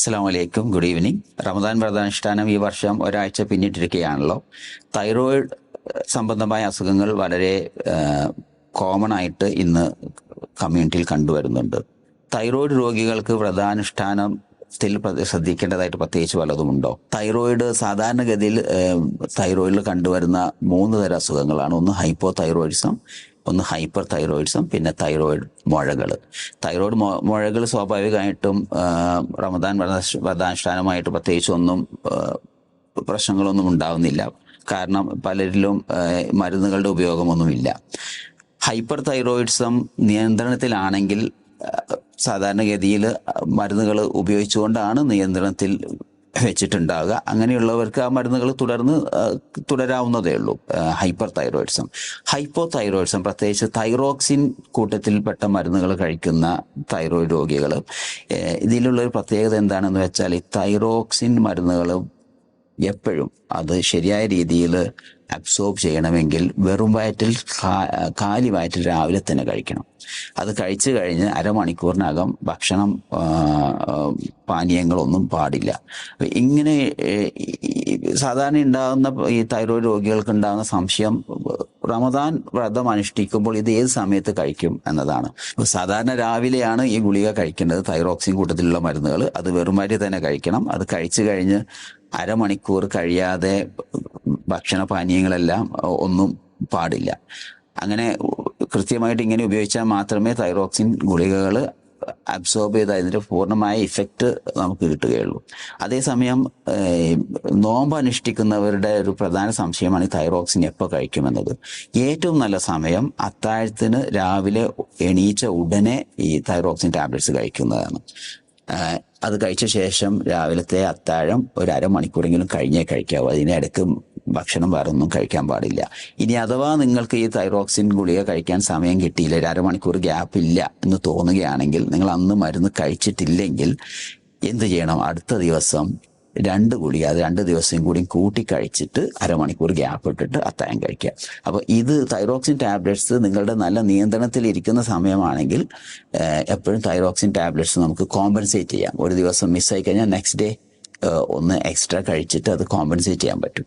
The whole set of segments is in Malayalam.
അസ്സാം വലൈക്കും ഗുഡ് ഈവനിങ് റമദാൻ വ്രതാനുഷ്ഠാനം ഈ വർഷം ഒരാഴ്ച പിന്നിട്ടിരിക്കുകയാണല്ലോ. തൈറോയിഡ് സംബന്ധമായ അസുഖങ്ങൾ വളരെ കോമൺ ആയിട്ട് ഇന്ന് കമ്മ്യൂണിറ്റിയിൽ കണ്ടുവരുന്നുണ്ട്. തൈറോയിഡ് രോഗികൾക്ക് വ്രതാനുഷ്ഠാനം ത്തിൽ ശ്രദ്ധിക്കേണ്ടതായിട്ട് പ്രത്യേകിച്ച് വല്ലതുമുണ്ടോ? തൈറോയിഡ് സാധാരണഗതിയിൽ തൈറോയിഡിൽ കണ്ടുവരുന്ന മൂന്ന് തരം അസുഖങ്ങളാണ്. ഒന്ന് ഹൈപ്പോ തൈറോയിഡിസം ഒന്ന് ഹൈപ്പർ തൈറോയിഡ്സും പിന്നെ തൈറോയിഡ് മുഴകൾ തൈറോയിഡ് മുഴകൾ സ്വാഭാവികമായിട്ടും റമദാൻ വ്രത- വ്രതാനുഷ്ഠാനമായിട്ട് പ്രത്യേകിച്ച് ഒന്നും പ്രശ്നങ്ങളൊന്നും ഉണ്ടാവുന്നില്ല. കാരണം പലരിലും മരുന്നുകളുടെ ഉപയോഗമൊന്നുമില്ല. ഹൈപ്പർ തൈറോയിഡ്സം നിയന്ത്രണത്തിലാണെങ്കിൽ സാധാരണഗതിയിൽ മരുന്നുകൾ ഉപയോഗിച്ചുകൊണ്ടാണ് നിയന്ത്രണത്തിൽ വെച്ചിട്ടുണ്ടാവുക. അങ്ങനെയുള്ളവർക്ക് ആ മരുന്നുകൾ തുടർന്ന് തുടരാവുന്നതേ ഉള്ളൂ. ഹൈപ്പർ തൈറോയിഡ്സം ഹൈപ്പോ തൈറോയിഡ്സം പ്രത്യേകിച്ച് തൈറോക്സിൻ കൂട്ടത്തിൽപ്പെട്ട മരുന്നുകൾ കഴിക്കുന്ന തൈറോയിഡ് രോഗികൾ. ഇതിലുള്ള ഒരു പ്രത്യേകത എന്താണെന്ന് വെച്ചാൽ ഈ തൈറോക്സിൻ മരുന്നുകൾ എപ്പോഴും അത് ശരിയായ രീതിയിൽ അബ്സോർബ് ചെയ്യണമെങ്കിൽ വെറും വയറ്റിൽ കാലി വയറ്റിൽ രാവിലെ തന്നെ കഴിക്കണം. അത് കഴിച്ചു കഴിഞ്ഞ് അരമണിക്കൂറിനകം ഭക്ഷണം പാനീയങ്ങളൊന്നും പാടില്ല. ഇങ്ങനെ സാധാരണ ഉണ്ടാകുന്ന ഈ തൈറോയ്ഡ് രോഗികൾക്ക് ഉണ്ടാകുന്ന സംശയം റമദാൻ വ്രതം അനുഷ്ഠിക്കുമ്പോൾ ഇത് ഏത് സമയത്ത് കഴിക്കും എന്നതാണ്. സാധാരണ രാവിലെയാണ് ഈ ഗുളിക കഴിക്കേണ്ടത് തൈറോക്സിൻ കൂട്ടത്തിലുള്ള മരുന്നുകൾ അത് വെറുമാരി തന്നെ കഴിക്കണം. അത് കഴിച്ചു കഴിഞ്ഞ് അരമണിക്കൂർ കഴിയാതെ ഭക്ഷണ പാനീയങ്ങളെല്ലാം ഒന്നും പാടില്ല. അങ്ങനെ കൃത്യമായിട്ട് ഇങ്ങനെ ഉപയോഗിച്ചാൽ മാത്രമേ തൈറോക്സിൻ ഗുളികകൾ അബ്സോർബ് ചെയ്ത് അതിന്റെ പൂർണമായ ഇഫക്റ്റ് നമുക്ക് കിട്ടുകയുള്ളൂ. അതേസമയം നോമ്പ് അനുഷ്ഠിക്കുന്നവരുടെ ഒരു പ്രധാന സംശയമാണ് ഈ തൈറോക്സിൻ എപ്പോൾ കഴിക്കുമെന്നത്. ഏറ്റവും നല്ല സമയം അത്താഴത്തിന് രാവിലെ എണീച്ച ഉടനെ ഈ തൈറോക്സിൻ ടാബ്ലറ്റ്സ് കഴിക്കുന്നതാണ്. അത് കഴിച്ച ശേഷം രാവിലത്തെ അത്താഴം ഒരു അരമണിക്കൂറെങ്കിലും കഴിഞ്ഞേ കഴിക്കാവൂ. അതിനിടയ്ക്ക് ഭക്ഷണം വേറെ ഒന്നും കഴിക്കാൻ പാടില്ല. ഇനി അഥവാ നിങ്ങൾക്ക് ഈ തൈറോക്സിൻ ഗുളിക കഴിക്കാൻ സമയം കിട്ടിയില്ല ഒരു അരമണിക്കൂർ ഗ്യാപ്പ് ഇല്ല എന്ന് തോന്നുകയാണെങ്കിൽ നിങ്ങൾ അന്ന് മരുന്ന് കഴിച്ചിട്ടില്ലെങ്കിൽ എന്ത് ചെയ്യണം? അടുത്ത ദിവസം രണ്ട് ഗുളിക അത് രണ്ട് ദിവസം കൂടി കൂട്ടി കഴിച്ചിട്ട് അരമണിക്കൂർ ഗ്യാപ്പ് ഇട്ടിട്ട് അത്തായം കഴിക്കുക. അപ്പോൾ ഇത് തൈറോക്സിൻ ടാബ്ലറ്റ്സ് നിങ്ങളുടെ നല്ല നിയന്ത്രണത്തിൽ ഇരിക്കുന്ന സമയമാണെങ്കിൽ എപ്പോഴും തൈറോക്സിൻ ടാബ്ലറ്റ്സ് നമുക്ക് കോമ്പൻസേറ്റ് ചെയ്യാം. ഒരു ദിവസം മിസ്സായി കഴിഞ്ഞാൽ നെക്സ്റ്റ് ഡേ ഒന്ന് എക്സ്ട്രാ കഴിച്ചിട്ട് അത് കോമ്പൻസേറ്റ് ചെയ്യാൻ പറ്റും.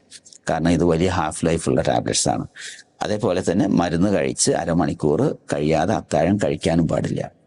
കാരണം ഇത് വലിയ ഹാഫ് ലൈഫ് ഉള്ള ടാബ്ലറ്റ്സ് ആണ്. അതേപോലെ തന്നെ മരുന്ന് കഴിച്ച് അരമണിക്കൂർ കഴിയാതെ അത്താഴം കഴിക്കാനും പാടില്ല.